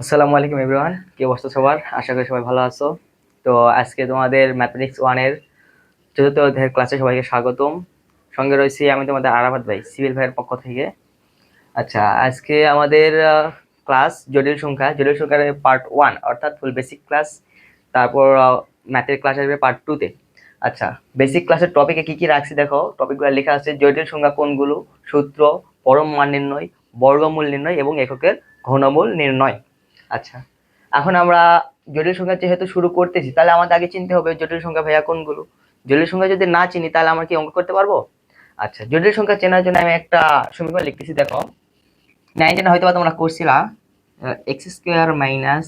আসসালামু আলাইকুম এভরিওয়ান কি অবস্থা সবার? আশা করি সবাই ভালো আছো। তো আজকে তোমাদের ম্যাথমেটিক্স ওয়ানের চতুর্থ অধ্যায়ের ক্লাসে সবাইকে স্বাগতম। সঙ্গে রয়েছি আমি তোমাদের আরাফাত ভাই সিভিল ভাইয়ের পক্ষ থেকে। আচ্ছা আজকে আমাদের ক্লাস জটিল সংখ্যা। জটিল সংখ্যার পার্ট ওয়ান অর্থাৎ ফুল বেসিক ক্লাস তারপর ম্যাথের ক্লাস আসবে পার্ট টুতে আচ্ছা বেসিক ক্লাসের টপিকে কী কী রাখছি দেখো? টপিকগুলো লেখা আছে, জটিল সংখ্যা কোনগুলো? সূত্র, পরম মান নির্ণয়, বর্গমূল নির্ণয় এবং এককের ঘনমূল নির্ণয়। আচ্ছা। এখন আমরা জটিল সংখ্যা যেহেতু শুরু করতেছি, তাহলে আমাদের আগে চিনতে হবে জটিল সংখ্যা ভাইয়া কোনগুলো? জটিল সংখ্যা যদি না চিনি, তাহলে আমরা কি অঙ্ক করতে পারব? আচ্ছা জটিল সংখ্যা চেনার জন্য আমি একটা সমীকরণ লিখতেছি, দেখো। নাইনটিন হয়তো বা তোমরা করছিলা x square minus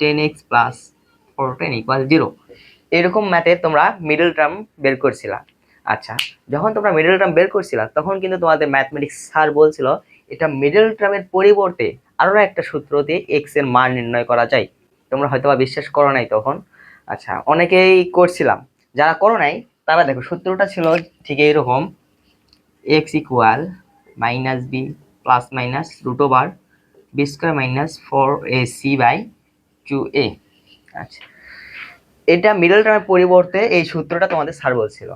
ten x plus fourteen equal zero এরকম ম্যাথে তোমরা মিডল টার্ম বের করছিলা। আচ্ছা যখন তোমরা মিডল টার্ম বের করছিলা, তখন কিন্তু তোমাদের ম্যাথমেটিক্স স্যার বলছিল, এটা মিডল টার্মের পরিবর্তে আরও একটা সূত্র দিয়ে এক্সের মান নির্ণয় করা যায়। তোমরা হয়তো বা বিশ্বাস করো নাই তখন। আচ্ছা অনেকেই করছিলাম। যারা করো নাই, তারা দেখো, সূত্রটা ছিল ঠিক এইরকম। X equal minus b plus minus root over b square minus four a c by two a আচ্ছা এটা মিডল টার্মের পরিবর্তে এই সূত্রটা তোমাদের স্যার বলছিল।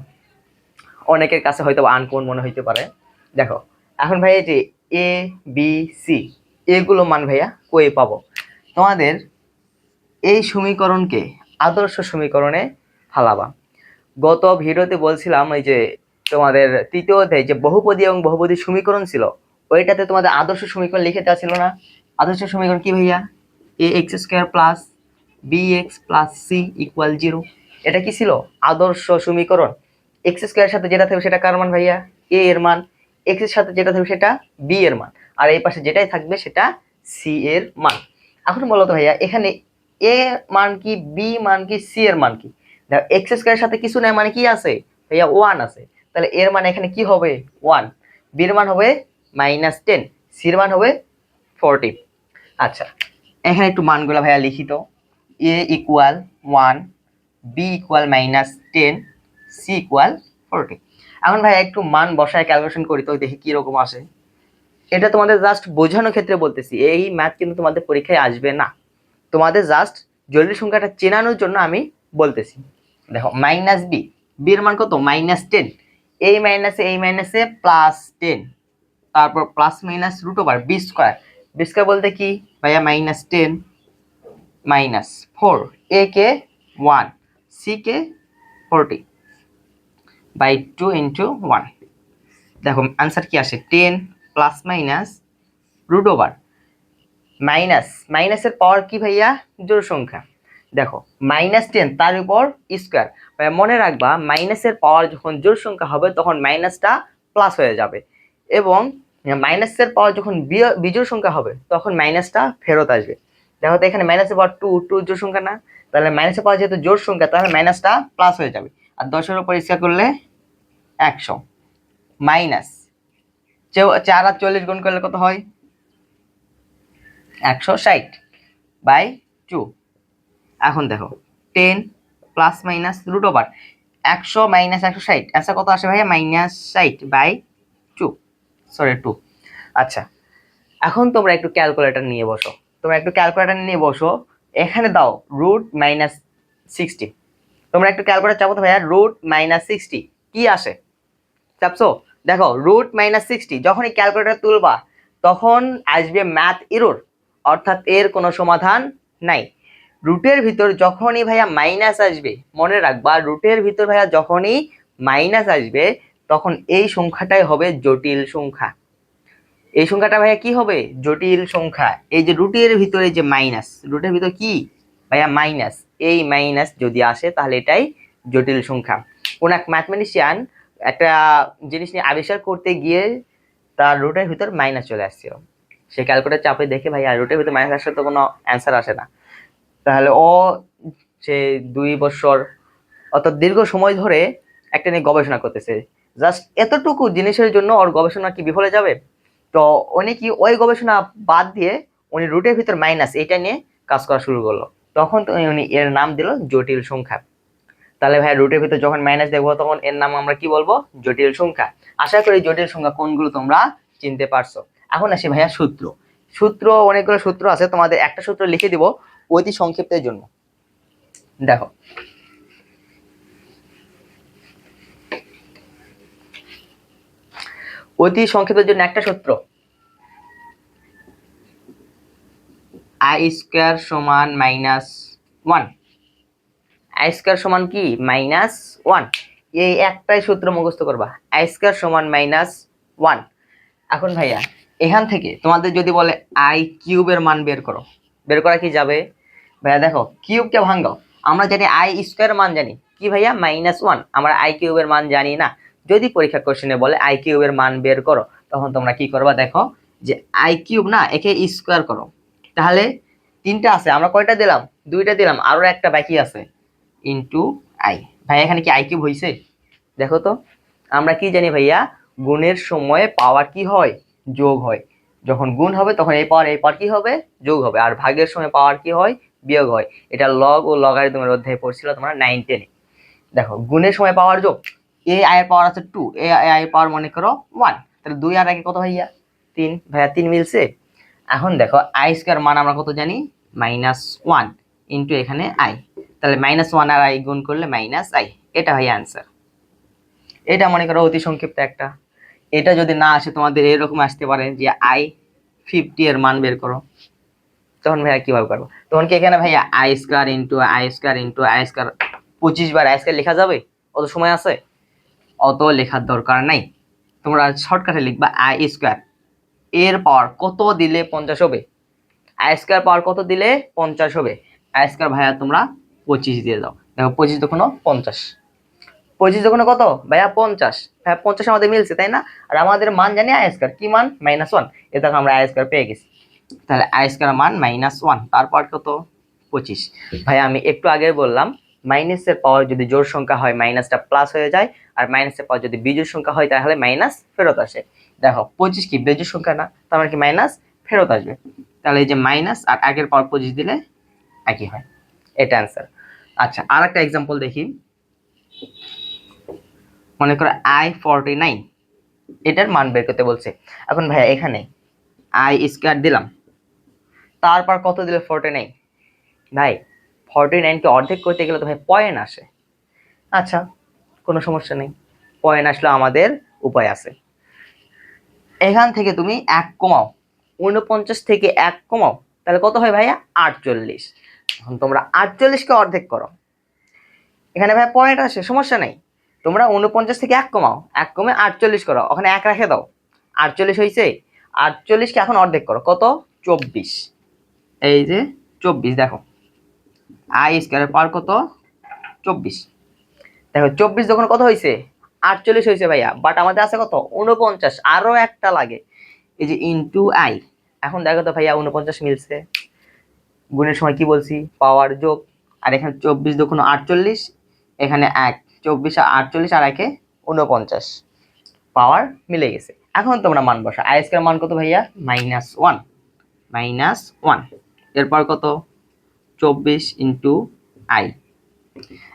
অনেকের কাছে হয়তো আনকোন মনে হইতে পারে। দেখো, এখন ভাই এই যে এ বি সি এগুলো মান ভাইয়া কই পাবো? তোমাদের এই সমীকরণকে আদর্শ সমীকরণে ফালাবা। গত ভিডিওতে বলছিলাম এই যে তোমাদের তৃতীয় অধ্যায় যে বহুপদী এবং বহুপদী সমীকরণ ছিল, ওইটাতে তোমাদের আদর্শ সমীকরণ লিখে দেওয়া ছিল না? আদর্শ সমীকরণ কি ভাইয়া? A x square plus b x plus c equal zero এটা কি ছিল? আদর্শ সমীকরণ। এক্স স্কোয়ারের সাথে যেটা থাকবে সেটা কার মান ভাইয়া? এ এর মান। এক্সের সাথে যেটা থাকবে সেটা বি এর মান। আর এই পাশে যেটাই থাকবে সেটা সি এর মান। এখন বলো তো ভাইয়া, এখানে এ মান কি বি মান কি সি এর মান কি? দেখো এক্স স্কোয়ারের সাথে কিছু নাই মানে কি আছে? ভাইয়া ওয়ান আছে। তাহলে এর মান এখানে কি হবে? ওয়ান বির মান হবে মাইনাস টেন সির মান হবে ফোরটি আচ্ছা এখানে একটু মানগুলো ভাইয়া লিখিত a equal one b equal minus ten c equal forty এখন ভাইয়া একটু মান বসায় ক্যালকুলেশন করি তো, দেখি কীরকম আসে। এটা তোমাদের জাস্ট বোঝানোর ক্ষেত্রে বলতেছি, এই ম্যাথ কিন্তু তোমাদের পরীক্ষায় আসবে না। তোমাদের জাস্ট জটিল সংখ্যাটা চেনানোর জন্য আমি বলতেছি। দেখো মাইনাস বি বির মান কত? মাইনাস টেন এই মাইনাসে এই মাইনাসে প্লাস টেন তারপর plus minus root over b square b square বলতে কি? ভাইয়া minus ten minus four a K one c K forty by two into one দেখো আনসার কি আসে? Ten plus minus root over minus মাইনাসের power কি ভাইয়া? জোর সংখ্যা। দেখো মাইনাস টেন তার উপর স্কোয়ার মনে রাখবা মাইনাসের পাওয়ার যখন জোর সংখ্যা হবে, তখন মাইনাসটা প্লাস হয়ে যাবে। এবং মাইনাসের পাওয়ার যখন বিজোড় সংখ্যা হবে, তখন মাইনাসটা ফেরত আসবে। দেখো তো এখানে মাইনাসের পাওয়ার টু টু জোর সংখ্যা না? তাহলে মাইনাসের পাওয়ার যেহেতু জোর সংখ্যা, তাহলে মাইনাসটা প্লাস হয়ে যাবে। আর দশের উপর স্কোয়ার করলে একশো। মাইনাস চার আর চল্লিশ গুণ করলে কত হয়? একশো ষাট বাই টু। এখন দেখো, ten plus minus root over একশো মাইনাস একশো ষাট। অ্যান্সার কত আসে ভাইয়া? মাইনাস ষাট বাই টু। সরি টু আচ্ছা এখন তোমরা একটু ক্যালকুলেটার নিয়ে বসো। তোমরা একটু ক্যালকুলেটার নিয়ে বসো। এখানে দাও রুট মাইনাস সিক্সটি তোমরা একটু ক্যালকুলেটর চাপো তো ভাইয়া রুট মাইনাস সিক্সটি কী আসে? চাপছো? দেখো রুট মাইনাস সিক্সটি যখনই ক্যালকুলেটর তুলবা, তখন আসবে ম্যাথ ইরোর অর্থাৎ এর কোনো সমাধান নাই। রুটের ভিতর যখনই ভাইয়া মাইনাস আসবে, মনে রাখবা রুটের ভিতর ভাইয়া যখনই মাইনাস আসবে, তখন এই সংখ্যাটাই হবে জটিল সংখ্যা। এই সংখ্যাটা ভাইয়া কি হবে? জটিল সংখ্যা। এই যে রুটের ভিতরে যে মাইনাস রুটের ভিতর কি? ভাইয়া মাইনাস এই মাইনাস যদি আসে, তাহলে এটাই জটিল সংখ্যা। কোন এক ম্যাথমেটিশিয়ান একটা জিনিস নিয়ে আবিষ্কার করতে গিয়ে তার রুটের ভিতর মাইনাস চলে আসছিল। সে ক্যালকুলেটার চাপে দেখে ভাই আর রুটের ভিতর মাইনাস আসলে তো কোনো অ্যান্সার আসে না। তাহলে ও সে দুই বছর অর্থাৎ দীর্ঘ সময় ধরে একটা নিয়ে গবেষণা করতেছে। জাস্ট এতটুকু জিনিসের জন্য ওর গবেষণা কি বিফলে যাবে? তো উনি কি ওই গবেষণা বাদ দিয়ে উনি রুটের ভিতর মাইনাস এটা নিয়ে কাজ করা শুরু করল। তখন তো উনি এর নাম দিল জটিল সংখ্যা। তাহলে ভাই রুটের ভিতর যখন মাইনাস দেখব তখন এর নাম আমরা কি বলব? জটিল সংখ্যা। আশা করি জটিল সংখ্যা কোনগুলো তোমরা চিনতে পারছ। এখন আসি ভাইয়া সূত্র। সূত্র, অনেকগুলো সূত্র আছে, তোমাদের একটা সূত্র লিখে দিব অতি সংক্ষিপ্তের জন্য। দেখো। অতি সংক্ষিপ্তের জন্য একটা সূত্র। আই স্কোয়ার সমান মাইনাস ওয়ান আই স্কোয়ার সমান কি? Minus one. এই একটাই সূত্র মুখস্থ করবা। আই স্কোয়ার সমান মাইনাস ওয়ান। এখন ভাইয়া, এখান থেকে তোমাদের যদি বলে আই কিউবের মান বের করো, বের করা কি যাবে? ভাইয়া দেখো কিউবকে ভাঙ্গাও আমরা জানি আই স্কোয়ার মান জানি। কি ভাইয়া? Minus one. আমরা আই কিউবের মান জানি না। যদি পরীক্ষা কোশ্চেনে বলে আই কিউবের মান বের করো, তখন তোমরা কি করবা দেখো? যে আই কিউব না, একে স্কোয়ার করো। তাহলে তিনটা আছে, আমরা কয়টা দিলাম? দুইটা দিলাম, আরও একটা বাকি আছে। ইন্টু আই ভাই, এখানে কি আই কিউব হয়েছে দেখো তো, আমরা কি জানি ভাইয়া, গুণের সময় পাওয়ার কি হয়? যোগ হয়। যখন গুণ হবে, তখন এই পাওয়ার এই পাওয়ার কি হবে? যোগ হবে। আর ভাগের সময় পাওয়ার কি হয়? বিয়োগ হয়। এটা লগ ও লগারিদমের অধ্যায়ে পড়ছিল তোমরা নাইন টেনে দেখো, গুণের সময় পাওয়ার যোগ এ আয়ের পাওয়ার আছে টু এ আয়ের পাওয়ার মনে করো ওয়ান তাহলে দুই আর আগে কত ভাইয়া? তিন। ভাইয়া, তিন মিলছে। এখন দেখো আই স্কোয়ার মান আমরা কত জানি? মাইনাস ওয়ান ইন্টু এখানে আই তাহলে মাইনাস ওয়ান আর আই গুণ করলে মাইনাস আই এটা হয় অ্যান্সার এটা মনে করো অতি সংক্ষিপ্ত একটা। এটা যদি না আসে, তোমাদের এরকম আসতে পারে যে আই ফিফটি এর মান বের করো। তখন ভাইয়া কীভাবে করব? তখন কি এখানে ভাইয়া i square into i square into i square পঁচিশ বার আই স্কোয়ার লেখা যাবে? অত সময় আছে? অত লেখার দরকার নাই। তোমরা শর্টকাটে লিখবা আই স্কোয়ার এর পাওয়ার কত দিলে পঞ্চাশ হবে? আই স্কোয়ার পাওয়ার কত দিলে পঞ্চাশ হবে? আই স্কোয়ার ভাইয়া তোমরা পঁচিশ দিয়ে দাও। দেখো, পঁচিশ তখনও পঞ্চাশ। পঁচিশ যখন কত? ভাইয়া, পঞ্চাশ। হ্যাঁ পঞ্চাশ আমাদের মিলছে, তাই না? আর আমাদের মান জানি আই স্কোয়ার কি মান? Minus one. এ দেখো, আমরা আই স্কোয়ার পেয়ে গেছি। তাহলে আই স্কোয়ার মান মাইনাস ওয়ান। তারপর কত? পঁচিশ। ভাই আমি একটু আগে বললাম, মাইনাসের পাওয়ার যদি জোর সংখ্যা হয়, মাইনাসটা প্লাস হয়ে যায়, আর মাইনাসের পাওয়ার যদি বিজোড় সংখ্যা হয়, তাহলে মাইনাস ফেরত আসে। দেখো, পঁচিশ কি বেজোড় সংখ্যা না? তার মানে কি মাইনাস ফেরত আসবে। তাহলে এই যে মাইনাস আর আগের পাওয়ার পঁচিশ দিলে একই হয়। এটা অ্যান্সার আচ্ছা আর একটা এক্সাম্পল দেখি। মনে করো আই ফর্টি নাইন এটার মান বের করতে বলছে। এখন ভাইয়া এখানে আই স্কোয়ার দিলাম, তারপর কত দিলে ফর্টি নাইন ভাই ফর্টি নাইনকে অর্ধেক করতে গেলে তো ভাই পয়েন্ট আসে। আচ্ছা কোনো সমস্যা নেই, পয়েন্ট আসলে আমাদের উপায় আছে। এখান থেকে তুমি এক কমাও উনপঞ্চাশ থেকে এক কমাও, তাহলে কত হয় ভাইয়া? আটচল্লিশ। এখন তোমরা আটচল্লিশকে অর্ধেক করো। এখানে ভাই পয়েন্ট আসে, সমস্যা নেই। তোমরা উনপঞ্চাশ থেকে এক কমাও, এক কমে আটচল্লিশ করো। ওখানে এক রেখে দাও। আটচল্লিশ হয়েছে, আটচল্লিশকে এখন অর্ধেক করো। কত? চব্বিশ। এই যে চব্বিশ, দেখো। আই স্কোয়ারের পার কত? চব্বিশ। দেখো, চব্বিশ যখন কত হয়েছে? আটচল্লিশ হয়েছে ভাইয়া। বাট আমাদের আছে কত? উনপঞ্চাশ আরও একটা লাগে। এই যে ইন্টু আই এখন দেখো তো ভাইয়া উনপঞ্চাশ মিলছে। গুণের সময় কি বলছি? পাওয়ার যোগ, আর এখানে চব্বিশ যখন আটচল্লিশ, এখানে এক। চব্বিশ আটচল্লিশ আর একে উনপঞ্চাশ পাওয়ার মিলে গেছে। এখন তোমরা মান বসা আই স্কোয়ার মান কত ভাইয়া? মাইনাস ওয়ান মাইনাস ওয়ান এরপর কত? চব্বিশ ইন্টু আই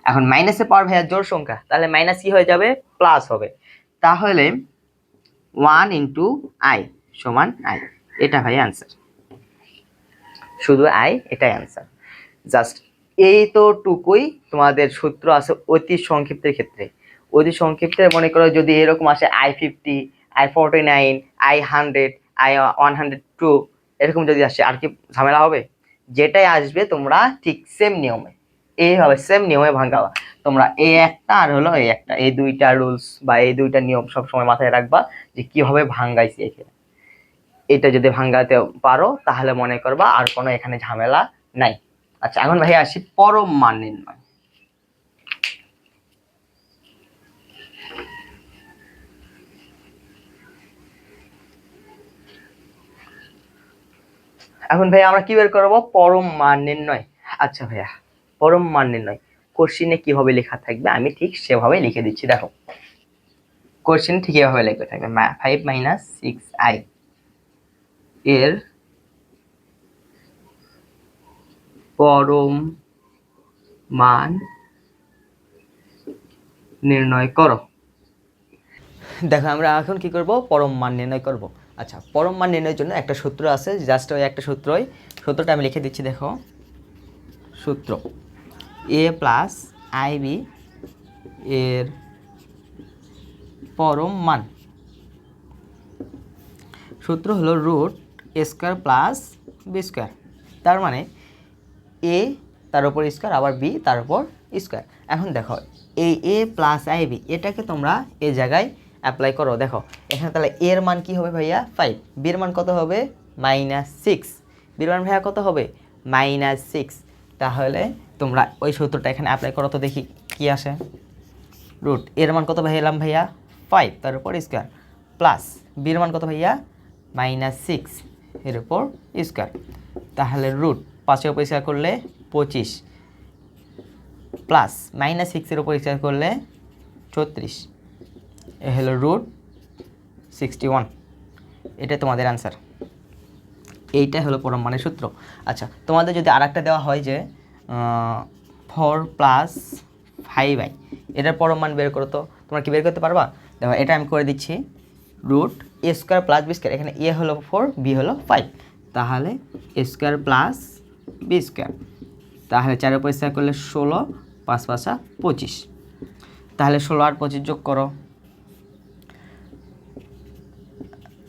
এখন মাইনাসে পাওয়ার ভাইয়া জোর সংখ্যা। তাহলে মাইনাস কি হয়ে যাবে? প্লাস হবে। তাহলে ওয়ান ইন্টু আই সমান আই এটা ভাই অ্যান্সার শুধু আই, এটাই অ্যান্সার জাস্ট এই তো টুকুই তোমাদের সূত্র আছে অতি সংক্ষিপ্তের ক্ষেত্রে। অতি সংক্ষিপ্তে মনে করো যদি এরকম আসে i fifty i forty nine i hundred i one hundred two এরকম যদি আসে, আর কি ঝামেলা হবে? যেটাই আসবে তোমরা ঠিক সেম নিয়মে। এইভাবে সেম নিয়মে ভাঙাবা। তোমরা এই একটা আর হলো এই একটা। এই দুইটা রুলস বা এই দুইটা নিয়ম সবসময় মাথায় রাখবা যে কীভাবে ভাঙ্গাইছি এখানে এটা যদি ভাঙ্গাতে পারো, তাহলে মনে করবা আর কোনো এখানে ঝামেলা নাই। আচ্ছা এখন ভাই আসি পরম মান নির্ণয় এখন ভাই আমরা কি বের করব? পরম মান নির্ণয় আচ্ছা ভাইয়া, পরম মান নির্ণয় কোশ্চিনে কীভাবে লেখা থাকবে? আমি ঠিক সেভাবে লিখে দিচ্ছি, দেখো। কোশ্চিন ঠিক এভাবে লেখা থাকবে ফাইভ মাইনাস সিক্স আই এর পরম মান নির্ণয় করো। দেখো, আমরা এখন কি করব? পরম মান নির্ণয় করব। আচ্ছা পরম মান নির্ণয়ের জন্য একটা সূত্র আছে, জাস্ট ওই একটা সূত্রই। সূত্রটা আমি লিখে দিচ্ছি, দেখো। সূত্র এ প্লাস আই বি এর পরম মান। সূত্র হলো root a square plus b square. তার মানে এ তার উপর স্কোয়ার, আবার বি তার উপর স্কোয়ার। এখন দেখো এই এ প্লাস আই, বি, এটাকে তোমরা এই জায়গায় অ্যাপ্লাই করো। দেখো, এখানে তাহলে এর মান কি হবে ভাইয়া? ফাইভ বির মান কত হবে? মাইনাস সিক্স বির মান ভাইয়া কত হবে? মাইনাস সিক্স তাহলে তোমরা ওই সূত্রটা এখানে অ্যাপ্লাই করো তো দেখি কি আসে। রুট এর মান কত ভাইয়ালাম ভাইয়া? ফাইভ তার উপর স্কোয়ার। প্লাস বির মান কত ভাইয়া? মাইনাস সিক্স এর উপর স্কোয়ার তাহলে রুট পাঁচের উপর স্কোয়ার করলে পঁচিশ। প্লাস মাইনাস সিক্সের উপর স্কোয়ার করলে ছত্রিশ। এ হলো রুট সিক্সটি ওয়ান এটা তোমাদের অ্যান্সার এইটা হলো পরম মানের সূত্র। আচ্ছা তোমাদের যদি আর দেওয়া হয় যে ফোর প্লাস ফাইভ আই এটার পরম মান বের করো তো। তোমরা কি বের করতে পারবা? দেখো, এটা আমি করে দিচ্ছি। Root a square plus b square এখানে এ হলো ফোর বি হলো ফাইভ তাহলে a square plus b square তাহলে চারের স্কোয়ার করলে ষোলো, পাঁচ পাঁচা পঁচিশ, তাহলে ষোলো আর পঁচিশ যোগ করো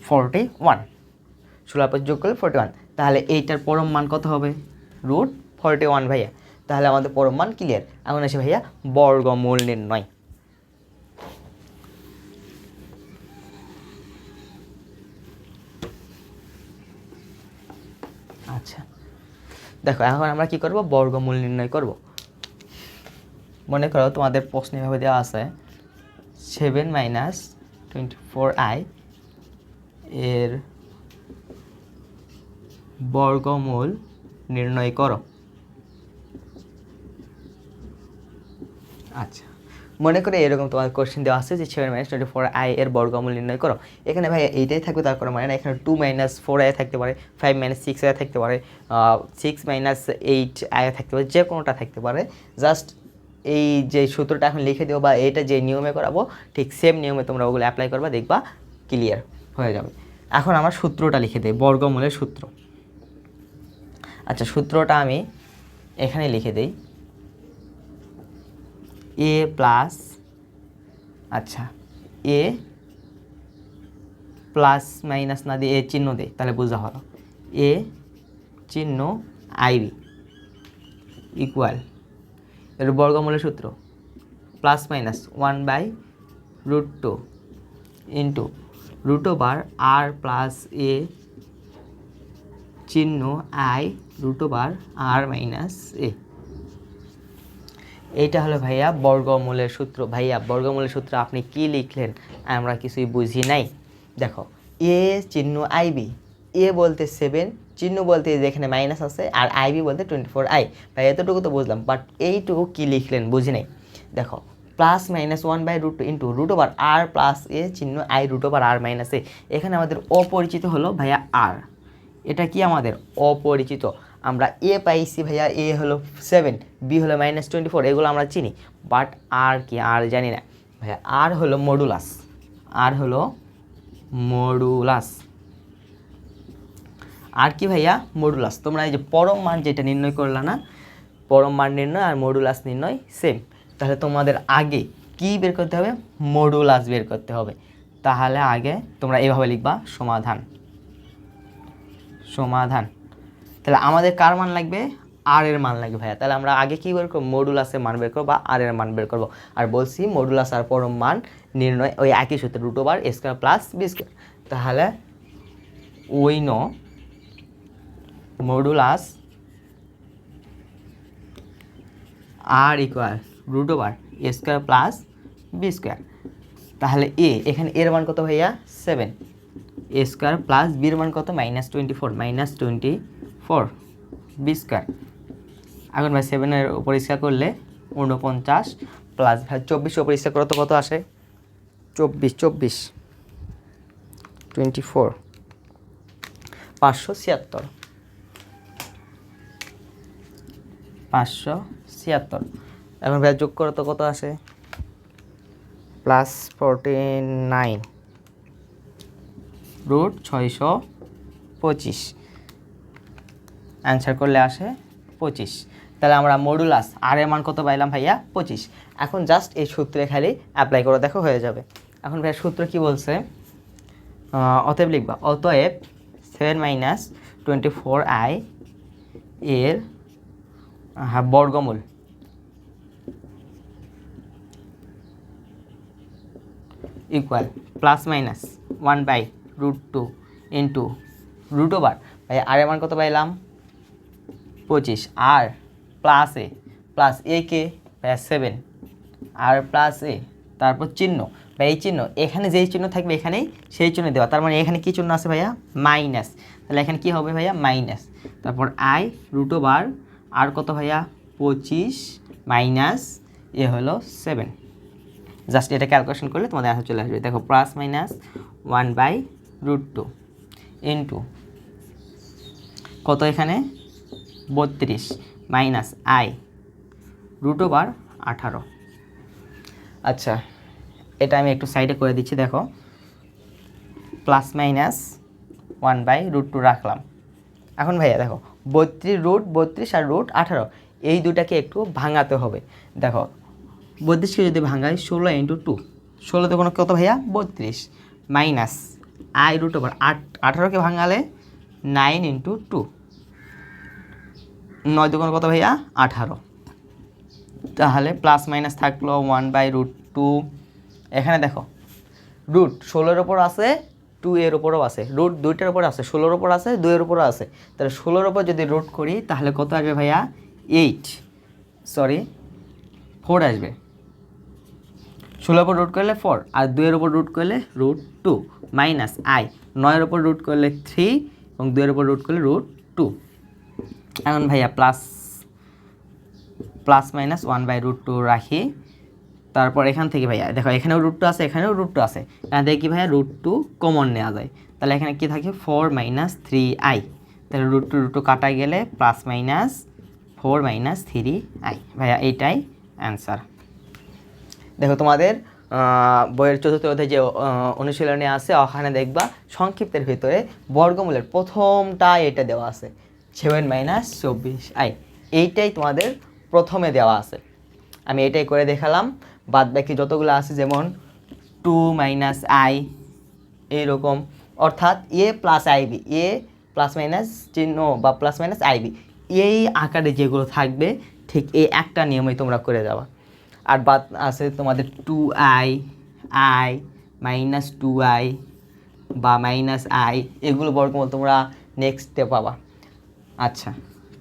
ফোরটি ওয়ান ষোলো আর পঁচিশ যোগ করলে ফোরটি ওয়ান তাহলে এইটার পরম মান কত হবে? রুট ফোরটি ওয়ান ভাইয়া, তাহলে আমাদের পরম মান ক্লিয়ার এখন আসে ভাইয়া বর্গমূল নির্ণয় আচ্ছা দেখো, এখন আমরা কি করব? বর্গমূল নির্ণয় করব। মনে করো তোমাদের প্রশ্ন এভাবে দেওয়া আছে seven minus twenty four i এর বর্গমূল নির্ণয় করো। আচ্ছা। মনে করে এরকম তোমার কোশ্চেন দেওয়া আছে যে seven minus twenty four i এর বর্গমূল নির্ণয় করো। এখানে ভাই এইটাই থাকবে, তার কোনো মানে না, এখানে টু মাইনাস ফোর আই থাকতে পারে ফাইভ মাইনাস সিক্স আই থাকতে পারে সিক্স মাইনাস এইট আই থাকতে পারে, যে কোনোটা থাকতে পারে। জাস্ট এই যে সূত্রটা এখন লিখে দেবো বা এইটা যে নিয়মে করাবো, ঠিক সেম নিয়মে তোমরা ওগুলো অ্যাপ্লাই করবা, দেখবা ক্লিয়ার হয়ে যাবে। এখন আমার সূত্রটা লিখে দেয় বর্গমূলের সূত্র। আচ্ছা সূত্রটা আমি এখানে লিখে দিই। এ প্লাস আচ্ছা এ প্লাস মাইনাস না দিয়ে এ চিহ্ন দেয় তাহলে বোঝা হলো। এ চিহ্ন আইবি ইকুয়াল এর বর্গমূলের সূত্র plus minus one by root two into root over r plus a চিহ্ন i root over r minus a এইটা হলো ভাইয়া বর্গমূলের সূত্র। ভাইয়া, বর্গমূলের সূত্র আপনি কি লিখলেন? আমরা কিছুই বুঝি নাই। দেখো, এ চিহ্ন আইবি এ বলতে সেভেন চিহ্ন বলতে এই যে এখানে মাইনাস আছে, আর আইবি বলতে টোয়েন্টি ফোর আই। ভাই, এতটুকু তো বুঝলাম বাট এইটুকু কী লিখলেন বুঝি নাই। দেখো plus minus one by root into root over r plus a চিহ্ন i root over r minus a এখানে আমাদের অপরিচিত হলো ভাইয়া আর এটা কি আমাদের? অপরিচিত। আমরা এ পাইছি ভাইয়া এ হলো সেভেন বি হলো মাইনাস টোয়েন্টি ফোর এগুলো আমরা চিনি। বাট আর কি? আর জানি না। ভাইয়া আর হলো মডুলাস আর হলো মডুলাস আর কি ভাইয়া? মডুলাস তোমরা এই যে পরম মান যেটা নির্ণয় করলা না, পরম মান নির্ণয় আর মডুলাস নির্ণয় সেম তাহলে তোমাদের আগে কি বের করতে হবে? মডুলাস বের করতে হবে। তাহলে আগে তোমরা এভাবে লিখবা, সমাধান। সমাধান। তাহলে আমাদের কার মান লাগবে? আর এর মান লাগবে ভাইয়া। তাহলে আমরা আগে কী বের করব? মডুলাসের মান বের করব বা আর এর মান বের করব। আর বলছি মডুলাস আর পরম মান নির্ণয় ওই একই সূত্রে root over square plus b square তাহলে ওই ন modulus r equal root over square plus b square তাহলে এ এখানে এর মান কত ভাইয়া? সেভেন এ স্কোয়ার প্লাস বির মান কত? Minus twenty four minus twenty four b square এখন ভাই সেভেনের উপর স্কোয়ার করলে ঊনপঞ্চাশ প্লাস ভাই চব্বিশ উপর স্কোয়ার করো কত আসে? চব্বিশ চব্বিশ। টোয়েন্টি ফোর পাঁচশো ছিয়াত্তর। পাঁচশো ছিয়াত্তর। এখন ভাই যোগ করো কত আসে? প্লাস ফোরটি নাইন রুট ছয়শো পঁচিশ। অ্যান্সার করলে আসে পঁচিশ। তাহলে আমরা মডুলাস আর এর মান কত পাইলাম ভাইয়া? পঁচিশ। এখন জাস্ট এই সূত্রে খালি অ্যাপ্লাই করে, দেখো হয়ে যাবে। এখন ভাইয়া সূত্র কি বলছে? অতএব লিখবা, অতএব seven minus twenty four i এর হ্যাঁ বর্গমূল। Equal plus minus one by root two into root over ভাই আর এর মান কত পাইলাম? পঁচিশ, আর প্লাস এ প্লাস এ কে সেভেন আর প্লাস এ তারপর চিহ্ন বা এই চিহ্ন, এখানে যেই চিহ্ন থাকবে এখানেই সেই চিহ্ন দেওয়া, তার মানে এখানে কী চিহ্ন আছে ভাইয়া? মাইনাস তাহলে এখানে কী হবে ভাইয়া? মাইনাস তারপর আই রুট ওভার আর কত ভাইয়া? পঁচিশ মাইনাস এ হলো সেভেন জাস্ট এটা ক্যালকুলেশন করলে তোমাদের আনসার চলে আসবে, দেখো plus minus one by root two into কত এখানে? বত্রিশ মাইনাস আই রুট ওভার আঠারো। আচ্ছা এটা আমি একটু সাইডে করে দিচ্ছি, দেখো। Plus minus one by root two রাখলাম। এখন ভাইয়া, দেখো, বত্রিশ রুট বত্রিশ আর রুট আঠারো, এই দুটাকে একটু ভাঙাতে হবে। দেখো, বত্রিশকে যদি ভাঙাই ষোলো ইন্টু টু ষোলোতে কোনো কত ভাইয়া? বত্রিশ মাইনাস আই রুট ওভার আট, আঠারোকে ভাঙালে নাইন ইন্টু টু নয় দুগুণ কত ভাইয়া? আঠারো। তাহলে প্লাস মাইনাস থাকল ওয়ান বাই রুট টু এখানে দেখো রুট ষোলোর ওপর আছে টু এর ওপরও আছে। রুট দুইটার ওপর আছে, ষোলোর ওপর আছে, দুইয়ের ওপরও আছে। তাহলে ষোলোর ওপর যদি রুট করি, তাহলে কত আসবে ভাইয়া? এইট সরি ফোর আসবে। ষোলোর ওপর রুট করলে ফোর আর দুইয়ের ওপর রুট করলে রুট টু মাইনাস আই নয়ের ওপর রুট করলে থ্রি এবং দুইয়ের ওপর রুট করলে রুট টু এখন ভাইয়া plus plus minus one by root two রাখি। তারপর এখান থেকে ভাইয়া, দেখো এখানেও রুট টু আছে, এখানেও রুট টু আছে। এখান থেকে কি ভাইয়া রুট টু কমন নেওয়া যায়। তাহলে এখানে কি থাকে? ফোর মাইনাস থ্রি আই তাহলে রুট টু রুট টু কাটা গেলে plus minus four minus three i ভাইয়া, এইটাই অ্যান্সার দেখো তোমাদের বইয়ের চতুর্থ অধ্যায় যে অনুশীলনে আছে, ওখানে দেখবা সংক্ষিপ্তের ভিতরে বর্গমূলের প্রথমটা এটা দেওয়া আছে। সেভেন মাইনাস চব্বিশ। আই, এইটাই তোমাদের প্রথমে দেওয়া আছে। আমি এটাই করে দেখালাম। বাদ বাকি যতগুলো আছে, যেমন টু মাইনাস আই, এইরকম। অর্থাৎ a plus i b a plus minus চিহ্ন বা প্লাস মাইনাস আইবি এই আকারে যেগুলো থাকবে, ঠিক এই একটা নিয়মই তোমরা করে যাওয়া আর বাদ আছে তোমাদের two i i minus two i বা মাইনাস আই, এগুলো বর্গমূল তোমরা নেক্সটে পাবা। আচ্ছা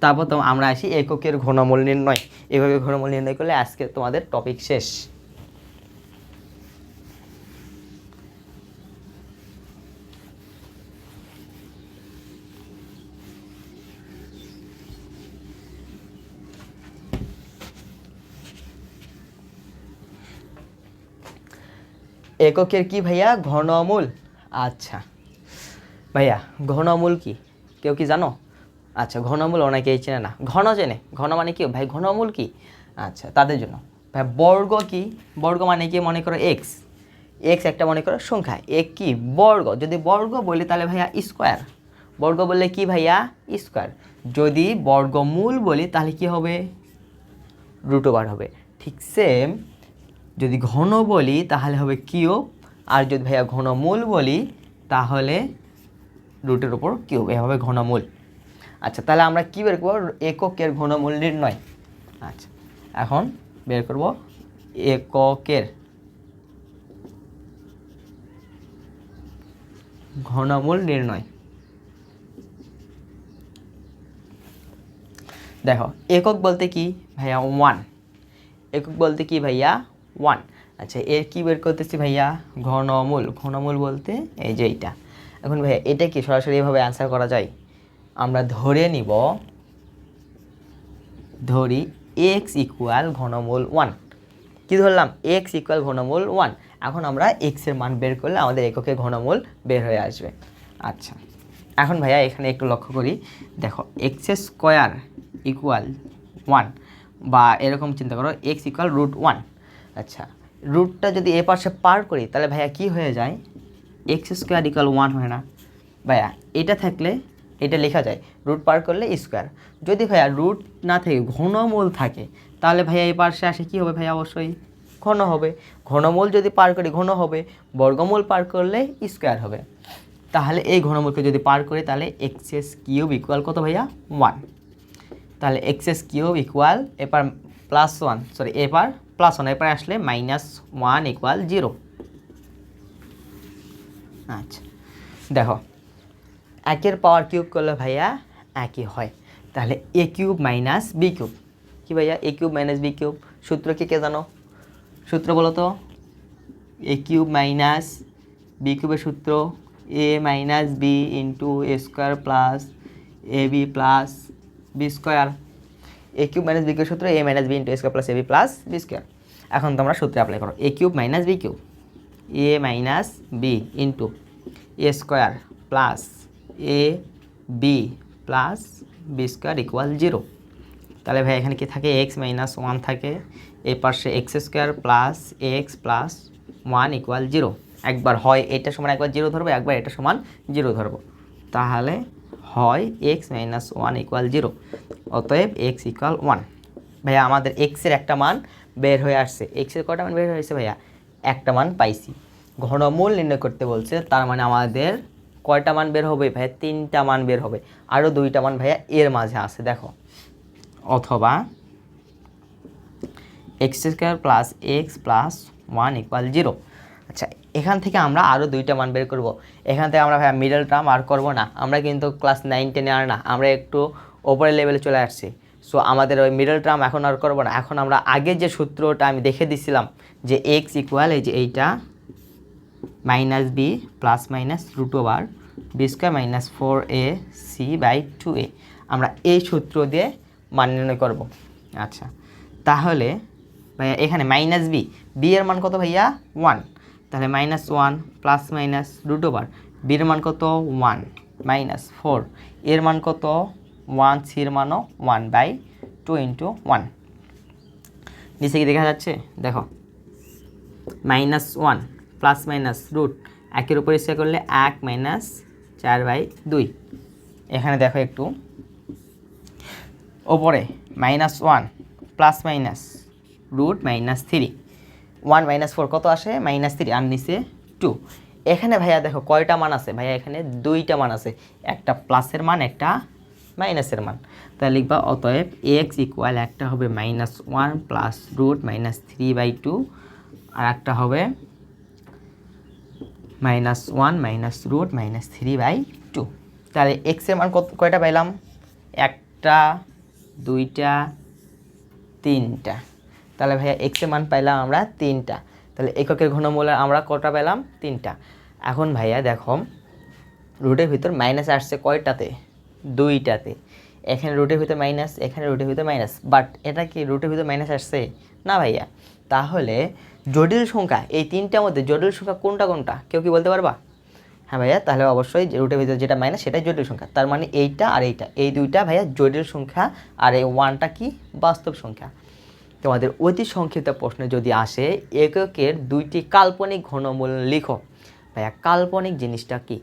তারপর তো আমরা আসি এককের ঘনমূল নির্ণয়। এভাবে ঘনমূল নির্ণয় করলে আজকে তোমাদের টপিক শেষ। এককের কি ভাইয়া? ঘনমূল? আচ্ছা। ভাইয়া, ঘনমূল কি? কেউ কি জানো? আচ্ছা ঘনমূল অনেকেই চেনে না। ঘন চেনে ঘন মানে কি? ভাই, ঘনমূল কি? আচ্ছা তাদের জন্য। ভাই, বর্গ কি? বর্গ মানে কি মনে করো? এক্স এক্স একটা মনে করো সংখ্যা। এক কি? বর্গ। যদি বর্গ বলি তাহলে ভাইয়া স্কোয়ার বর্গ বললে কি ভাইয়া? স্কোয়ার যদি বর্গমূল বলি তাহলে কি হবে? রুট ওভার হবে। ঠিক সেম যদি ঘন বলি তাহলে হবে কিউব আর যদি ভাইয়া ঘনমূল বলি তাহলে রুটের উপর কিউব এভাবে ঘনমূল। আচ্ছা তাহলে আমরা কী বের করব? এককের ঘনমূল নির্ণয় আচ্ছা এখন বের করব এককের ঘনমূল নির্ণয় দেখো, একক বলতে কি? ভাইয়া ওয়ান একক বলতে কি ভাইয়া ওয়ান আচ্ছা এর কি বের করতেছি ভাইয়া? ঘনমূল। ঘনমূল বলতে এই যে এইটা। এখন ভাইয়া এটা কি? সরাসরি এভাবে অ্যান্সার করা যায়? আমরা ধরে নিব, ধরি এক্স ইকুয়াল ঘনমূল ওয়ান কি ধরলাম? এক্স ইকুয়াল ঘনমূল ওয়ান এখন আমরা এক্সের মান বের করলে আমাদের এককের ঘনমূল বের হয়ে আসবে। আচ্ছা এখন ভাইয়া এখানে একটু লক্ষ্য করি। দেখো এক্স স্কোয়ার ইকুয়াল ওয়ান বা এরকম চিন্তা করো এক্স ইকুয়াল রুট ওয়ান আচ্ছা রুটটা যদি এ পাশে পার করি, তাহলে ভাইয়া কি হয়ে যায়? এক্স স্কোয়ার ইকুয়াল ওয়ান হয় না। ভাইয়া, এটা থাকলে এটা লেখা যায় রুট পার করলে স্কোয়ার যদি ভাইয়া রুট না থাকে, ঘনমূল থাকে, তাহলে ভাইয়া এই পাশে আসে কী হবে ভাইয়া অবশ্যই? ঘন হবে। ঘনমূল যদি পার করি, ঘন হবে। বর্গমূল পার করলে স্কোয়ার হবে। তাহলে এই ঘনমূলকে যদি পার করি, তাহলে এক্সএস কিউব ইকুয়াল কত ভাইয়া? ওয়ান তাহলে এক্সএস কিউব ইকুয়াল এপার প্লাস ওয়ান সরি এপার প্লাস ওয়ান এরপর আসলে মাইনাস ওয়ান ইকুয়াল জিরো আচ্ছা দেখো। একের পাওয়ার কিউব করলে ভাইয়া একই হয়। তাহলে a cube minus b cube. কি ভাইয়া? A cube minus b cube. সূত্র কি কে জানো? সূত্র বলো তো। এ কিউব মাইনাস বি কিউবের সূত্র a minus b into a square plus a b plus b square a cube minus b cube সূত্র a minus b into a square plus a b plus b square এখন তোমরা সূত্রে apply করো। A cube minus b cube. A minus b into a square plus a b plus b square equal zero তাহলে ভাই, এখানে কি থাকে? X minus one থাকে। এই পাশে x square plus x plus one equal zero একবার হয় এটা সমান একবার জিরো ধরবো, একবার এটা সমান জিরো ধরবো। তাহলে হয় x minus one equal zero অতএব এক্স ইকুয়াল ওয়ান ভাইয়া, আমাদের এক্সের একটা মান বের হয়ে আসছে। এক্সের কটা মান বের হয়ে আসছে ভাইয়া? একটা মান পাইছি। ঘনমূল নির্ণয় করতে বলছে, তার মানে আমাদের কয়টা মান বের হবে ভাইয়া? তিনটা মান বের হবে। আরও দুইটা মান ভাইয়া এর মাঝে আছে, দেখো। অথবা x square plus x plus one equal zero আচ্ছা এখান থেকে আমরা আরও দুইটা মান বের করব। এখান থেকে আমরা ভাইয়া মিডল টার্ম আর করব না। আমরা কিন্তু ক্লাস নাইন টেনে আর না। আমরা একটু ওপরের লেভেলে চলে আসছি। সো আমাদের ওই মিডল টার্ম এখন আর করব না। এখন আমরা আগে যে সূত্রটা আমি দেখে দিছিলাম যে এক্স ইকুয়াল এই যে এইটা minus b plus minus root over b square minus four a c by two a. আমরা এই সূত্র দিয়ে মান নির্ণয় করব। আচ্ছা তাহলে ভাইয়া এখানে মাইনাস বি বি এর মান কত ভাইয়া? ওয়ান। তাহলে minus one plus minus root over বির মান কত? ওয়ান। Minus four. এর মান কত? ওয়ান। সির মানও one by two into one. নিচে কি দেখা যাচ্ছে? দেখো। Minus one plus minus root. একের উপর ইচ্ছা করলে এক মাইনাস চার বাই দুই। এখানে দেখো একটু। ওপরে minus one plus minus root minus three one minus four কত আসে? মাইনাস থ্রি আর নিচে টু এখানে ভাইয়া দেখো কয়টা মান আছে? ভাইয়া এখানে দুইটা মান আছে। একটা প্লাসের মান, একটা মাইনাসের মান। তাহলে লিখবা অতএব এক্স ইকুয়াল একটা হবে minus one plus root minus three by two আর একটা হবে minus one minus root minus three by two তাহলে এক্সের মান কত কয়টা পাইলাম? একটা, দুইটা, তিনটা। তাহলে ভাইয়া এক্সের মান পাইলাম আমরা তিনটা। তাহলে এককের ঘনমূলের আমরা কটা পেলাম তিনটা। এখন ভাইয়া দেখো রুটের ভিতর মাইনাস আসছে কয়টাতে? দুইটাতে। এখানে রুটের ভিতর মাইনাস এখানে রুটের ভিতর মাইনাস বাট এটা কি রুটের ভিতর মাইনাস আসছে? না ভাইয়া। তাহলে জটিল সংখ্যা, এই তিনটার মধ্যে জটিল সংখ্যা কোনটা কোনটা? কেউ কি বলতে পারবা? হ্যাঁ ভাইয়া, তাহলে অবশ্যই রুটের ভিতরে যেটা মাইনাস সেটাই জটিল সংখ্যা। তার মানে এইটা আর এইটা। এই দুইটা ভাইয়া জটিল সংখ্যা আর এই ওয়ানটা কি? বাস্তব সংখ্যা। তোমাদের অতি সংক্ষিপ্ত প্রশ্নে যদি আসে, এককের দুইটি কাল্পনিক ঘনমূল লিখো। ভাইয়া, কাল্পনিক জিনিসটা কি?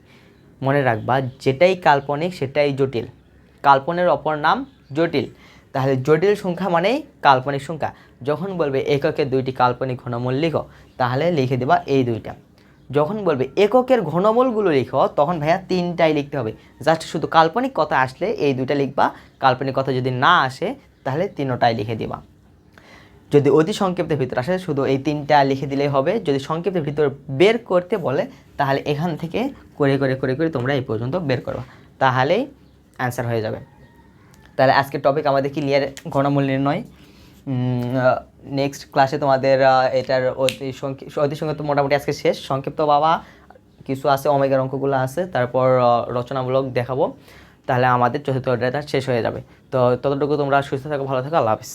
মনে রাখবা, যেটাই কাল্পনিক সেটাই জটিল। কাল্পনের অপর নাম জটিল। তাহলে জটিল সংখ্যা মানেই কাল্পনিক সংখ্যা। যখন বলবে এককের দুইটি কাল্পনিক ঘনমূল লিখো, তাহলে লিখে দেবা এই দুইটা। যখন বলবে এককের ঘনমূলগুলো লিখো, তখন ভাইয়া তিনটাই লিখতে হবে। জাস্ট শুধু কাল্পনিক কথা আসলে এই দুইটা লিখবা, কাল্পনিক কথা যদি না আসে, তাহলে তিনোটাই লিখে দিবা। যদি অতি সংক্ষিপ্তের ভিতর আসে, শুধু এই তিনটা লিখে দিলেই হবে। যদি সংক্ষিপ্তের ভিতর বের করতে বলে, তাহলে এখান থেকে করে করে করে করে তোমরা এই পর্যন্ত বের করবা। তাহলেই অ্যান্সার হয়ে যাবে। তাহলে আজকের টপিক আমাদের কি ক্লিয়ার ঘনমূল নির্ণয় নেক্সট ক্লাসে তোমাদের এটার অতি সঙ্গে সংক্ষিপ্ত মোটামুটি আজকে শেষ। সংক্ষিপ্ত বাবা, কিছু আছে অমেগার অঙ্কগুলো আছে, তারপর রচনামূলক দেখাবো। তাহলে আমাদের চতুর্থ অধ্যায়টা শেষ হয়ে যাবে। তো ততটুকু তোমরা সুস্থ থাকো, ভালো থাকো, আল্লাহ হাফিজ।